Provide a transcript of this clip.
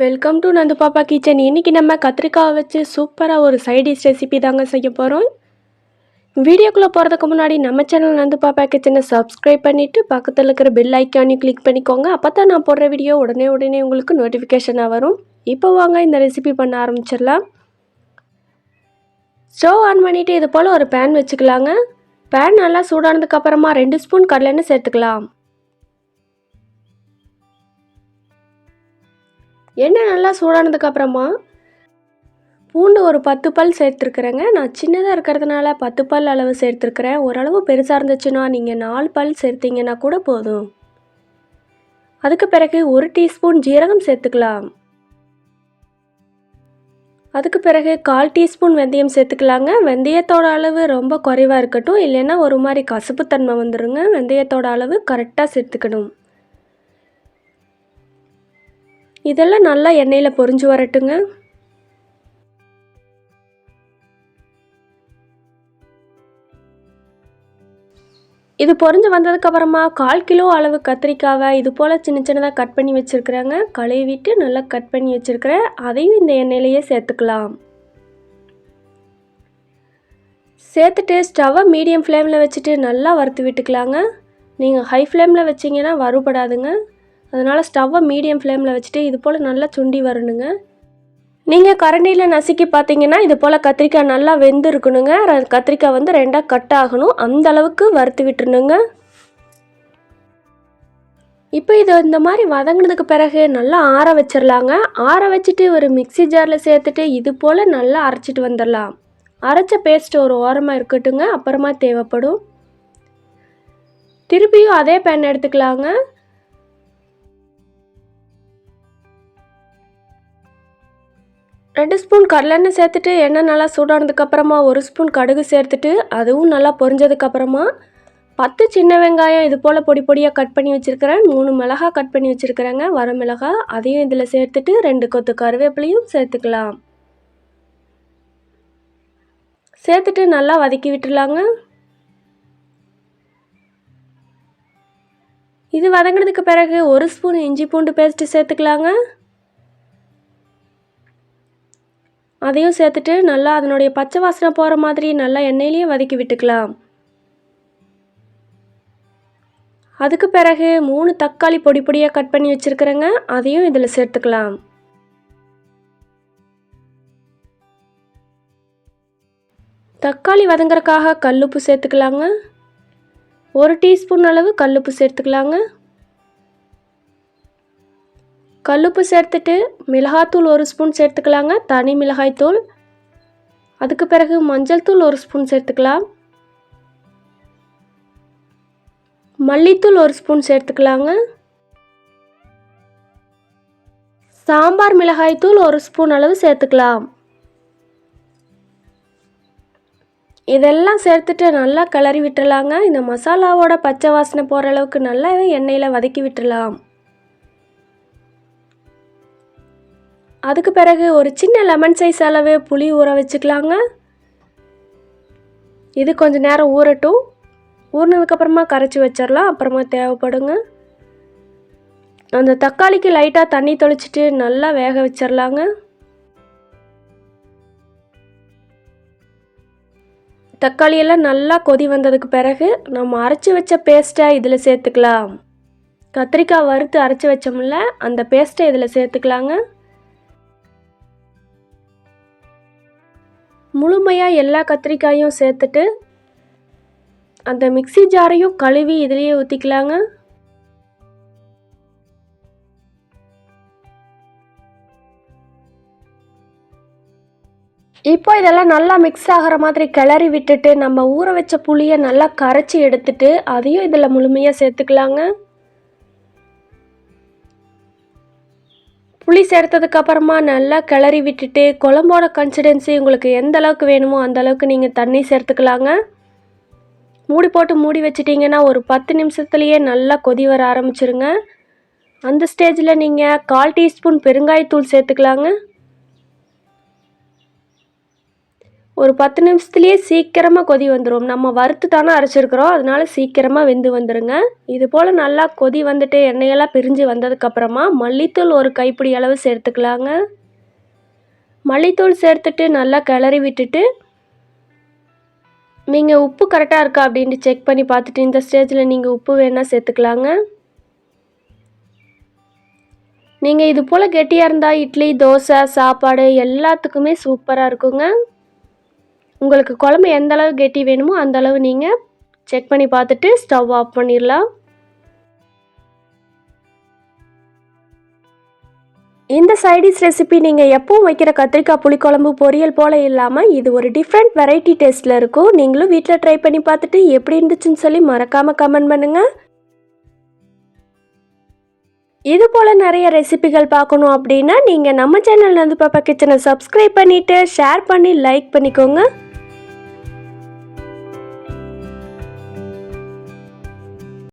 Welcome to Nandu பாப்பா kitchen இன்றைக்கி நம்ம கத்திரிக்காய் வச்சு சூப்பராக ஒரு சைடிஷ் ரெசிபி தாங்க செய்ய போகிறோம் வீடியோக்குள்ளே போகிறதுக்கு முன்னாடி நம்ம சேனல் நந்து பாப்பா கிச்சனை சப்ஸ்கிரைப் பண்ணிவிட்டு பக்கத்தில் இருக்கிற பெல் ஐக்கானையும் கிளிக் பண்ணிக்கோங்க. அப்போ தான் நான் போடுற வீடியோ உடனே உடனே உங்களுக்கு நோட்டிஃபிகேஷனாக வரும். இப்போ வாங்க இந்த ரெசிபி பண்ண ஆரம்பிச்சிடலாம். ஸ்டவ் ஆன் பண்ணிவிட்டு இது போல் ஒரு பேன் வச்சுக்கலாங்க. பேன் நல்லா சூடானதுக்கப்புறமா ரெண்டு ஸ்பூன் கடலெண்ணெய் சேர்த்துக்கலாம். எண்ணெய் நல்லா சூடானதுக்கு அப்புறமா? பூண்டு ஒரு பத்து பல் சேர்த்துருக்குறேங்க. நான் சின்னதாக இருக்கிறதுனால பத்து பல் அளவு சேர்த்துருக்குறேன். ஓரளவு பெருசாக இருந்துச்சுன்னா நீங்கள் நாலு பல் சேர்த்திங்கன்னா கூட போதும். அதுக்கு பிறகு ஒரு டீஸ்பூன் ஜீரகம் சேர்த்துக்கலாம். அதுக்கு பிறகு கால் டீஸ்பூன் வெந்தயம் சேர்த்துக்கலாங்க. வெந்தயத்தோட அளவு ரொம்ப குறைவாக இருக்கட்டும். இல்லைன்னா ஒரு மாதிரி கசப்புத்தன்மை வந்துடுங்க வெந்தயத்தோட அளவு கரெக்டாக சேர்த்துக்கணும். இதெல்லாம் நல்லா எண்ணெயில் பொரிஞ்சு வரட்டுங்க. இது பொரிஞ்சு வந்ததுக்கப்புறமா கால் கிலோ அளவு கத்திரிக்காவை இது போல் சின்ன சின்னதாக கட் பண்ணி வச்சுருக்குறேங்க. கழுவிட்டு நல்லா கட் பண்ணி வச்சுருக்கிறேன். அதையும் இந்த எண்ணெயிலேயே சேர்த்துக்கலாம். சேர்த்துட்டு ஸ்டவ்வை மீடியம் ஃப்ளேமில் வச்சுட்டு நல்லா வறுத்து விட்டுக்கலாங்க. நீங்கள் ஹை ஃப்ளேமில் வச்சிங்கன்னா வறுபடாதுங்க. அதனால் ஸ்டவ்வை மீடியம் ஃப்ளேமில் வச்சுட்டு இது போல் நல்லா சுண்டி வரணுங்க. நீங்கள் கரண்டியில் நசுக்கி பார்த்தீங்கன்னா இது போல் கத்திரிக்காய் நல்லா வெந்து இருக்கணுங்க கத்திரிக்காய் வந்து ரெண்டாக கட் ஆகணும். அந்த அளவுக்கு வறுத்து விட்டுருணுங்க. இப்போ இது இந்த மாதிரி வதங்கினதுக்கு பிறகு நல்லா ஆற வச்சிடலாங்க ஆற வச்சுட்டு ஒரு மிக்சி ஜாரில் சேர்த்துட்டு இது போல் நல்லா அரைச்சிட்டு வந்துடலாம் அரைச்ச பேஸ்ட் ஒரு ஓரமாக இருக்கட்டுங்க. அப்புறமா தேவைப்படும். திருப்பியும் அதே பேன் எடுத்துக்கலாங்க. ரெண்டு ஸ்பூன் கடலெண்ணெய் சேர்த்துட்டு எண்ணெய் நல்லா சூடானதுக்கப்புறமா ஒரு ஸ்பூன் கடுகு சேர்த்துட்டு அதுவும் நல்லா பொரிஞ்சதுக்கப்புறமா பத்து சின்ன வெங்காயம் இது போல் பொடி பொடியாக கட் பண்ணி வச்சுருக்கிறேன். மூணு மிளகா கட் பண்ணி வச்சுருக்கிறேங்க. வர மிளகா அதையும் இதில் சேர்த்துட்டு ரெண்டு கொத்து கருவேப்பிலையும் சேர்த்துக்கலாம். சேர்த்துட்டு நல்லா வதக்கி விட்டுலாங்க இது வதங்கினதுக்கு பிறகு ஒரு ஸ்பூன் இஞ்சி பூண்டு பேஸ்ட்டு சேர்த்துக்கலாங்க. அதையும் சேர்த்துட்டு நல்லா அதனுடைய பச்சை வாசனை போகிற மாதிரி நல்லா எண்ணெயிலேயே வதக்கி விட்டுக்கலாம். அதுக்கு பிறகு மூணு தக்காளி பொடி பொடியாக கட் பண்ணி வச்சுருக்கிறேங்க. அதையும் இதில் சேர்த்துக்கலாம். தக்காளி வதங்குறக்காக கல்லுப்பு சேர்த்துக்கலாங்க. ஒரு டீஸ்பூன் அளவு கல்லுப்பு சேர்த்துக்கலாங்க. கல்லுப்பு சேர்த்துட்டு மிளகாத்தூள் ஒரு ஸ்பூன் சேர்த்துக்கலாங்க. தனி மிளகாய்த்தூள். அதுக்கு பிறகு மஞ்சள் தூள் ஒரு ஸ்பூன் சேர்த்துக்கலாம். மல்லித்தூள் ஒரு ஸ்பூன் சேர்த்துக்கலாங்க. சாம்பார் மிளகாய்த்தூள் ஒரு ஸ்பூன் அளவு சேர்த்துக்கலாம். இதெல்லாம் சேர்த்துட்டு நல்லா கிளறி விட்டுறலாங்க. இந்த மசாலாவோட பச்சை வாசனை போகிற அளவுக்கு நல்லாவே எண்ணெயில் வதக்கி விட்டுறலாம். அதுக்கு பிறகு ஒரு சின்ன லெமன் சைஸ் அளவு புளி ஊற வச்சுக்கலாங்க. இது கொஞ்சம் நேரம் ஊறட்டும். ஊறினதுக்கப்புறமா கரைச்சி வச்சிடலாம். அப்புறமா தேவைப்படுங்க. அந்த தக்காளிக்கு லைட்டாக தண்ணி தொளிச்சிட்டு நல்லா வேக வச்சிடலாங்க. தக்காளியெல்லாம் நல்லா கொதி வந்ததுக்கு பிறகு நம்ம அரைச்சி வச்ச பேஸ்ட்டை இதில் சேர்த்துக்கலாம். கத்திரிக்காய் வறுத்து அரைச்சி வச்சோம்ல அந்த பேஸ்ட்டை இதில் சேர்த்துக்கலாங்க. முழுமையாக எல்லா கத்திரிக்காயும் சேர்த்துட்டு அந்த மிக்சி ஜாரையும் கழுவி இதுலேயே ஊற்றிக்கலாங்க இப்போ இதெல்லாம் நல்லா மிக்ஸ் ஆகிற மாதிரி கிளறி விட்டுட்டு நம்ம ஊற வச்ச புளியை நல்லா கரைச்சி எடுத்துட்டு அதையும் இதில் முழுமையாக சேர்த்துக்கலாங்க. புளி சேர்த்ததுக்கு அப்புறமா நல்லா கிளறி விட்டுட்டு குழம்போட கன்சிடென்சி உங்களுக்கு எந்த அளவுக்கு வேணுமோ அந்த அளவுக்கு நீங்கள் தண்ணி சேர்த்துக்கலாங்க. மூடி போட்டு மூடி வச்சிட்டிங்கன்னா ஒரு பத்து நிமிஷத்துலேயே நல்லா கொதி வர ஆரம்பிச்சிருங்க. அந்த ஸ்டேஜில் நீங்கள் கால் டீஸ்பூன் பெருங்காயத்தூள் சேர்த்துக்கலாங்க. ஒரு பத்து நிமிஷத்துலேயே சீக்கிரமாக கொதி வந்துடும் நம்ம வறுத்து தானே அரைச்சிருக்கிறோம். அதனால சீக்கிரமாக வெந்து வந்துடுங்க இது போல் நல்லா கொதி வந்துட்டு எண்ணெயெல்லாம் பிரிஞ்சு வந்ததுக்கப்புறமா மல்லித்தூள் ஒரு கைப்பிடி அளவு சேர்த்துக்கலாங்க. மல்லித்தூள் சேர்த்துட்டு நல்லா கிளறி விட்டுட்டு நீங்கள் உப்பு கரெக்டாக இருக்கா அப்படின்ட்டு செக் பண்ணி பார்த்துட்டு இந்த ஸ்டேஜில் நீங்கள் உப்பு வேணால் சேர்த்துக்கலாங்க. நீங்கள் இது போல் கெட்டியாக இருந்தால் இட்லி தோசை சாப்பாடு எல்லாத்துக்குமே சூப்பராக இருக்குங்க. உங்களுக்கு குழம்பு எந்த அளவு கெட்டி வேணுமோ அந்த அளவு நீங்கள் செக் பண்ணி பார்த்துட்டு ஸ்டவ் ஆஃப் பண்ணிடலாம். இந்த சைடிஷ் ரெசிபி நீங்கள் எப்பவும் வைக்கிற கத்திரிக்காய் புளிக்குழம்பு பொரியல் போல் இல்லாமல் இது ஒரு டிஃப்ரெண்ட் வெரைட்டி டேஸ்ட்டில் இருக்கும். நீங்களும் வீட்டில் ட்ரை பண்ணி பார்த்துட்டு எப்படி இருந்துச்சுன்னு சொல்லி மறக்காமல் கமெண்ட் பண்ணுங்கள் இது போல் நிறைய ரெசிபிகள் பார்க்கணும் அப்படின்னா நீங்கள் நம்ம சேனல்லேருந்து பாப்பா கிச்சனை சப்ஸ்கிரைப் பண்ணிவிட்டு ஷேர் பண்ணி லைக் பண்ணிக்கோங்க.